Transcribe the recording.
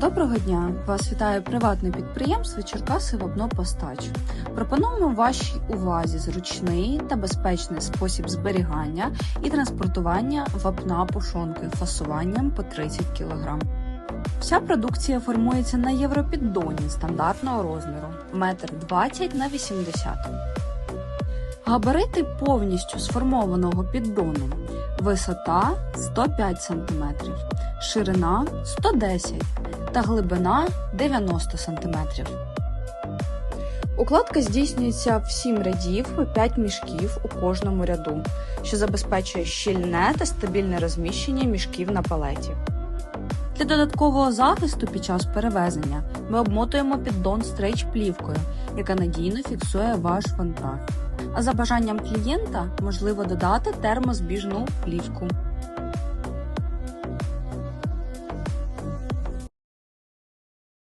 Доброго дня! Вас вітає приватне підприємство Черкаси Вапно-Постач. Пропонуємо вашій увазі зручний та безпечний спосіб зберігання і транспортування вапна пушонки фасуванням по 30 кг. Вся продукція формується на європіддоні стандартного розміру 1,20 на 80 Габарити повністю сформованого піддону. Висота 105 см, ширина 110 та глибина 90 см. Укладка здійснюється в 7 рядів по 5 мішків у кожному ряду, що забезпечує щільне та стабільне розміщення мішків на палеті. Для додаткового захисту під час перевезення ми обмотуємо піддон стрейч-плівкою, яка надійно фіксує ваш вантаж. А за бажанням клієнта можливо додати термозбіжну плівку.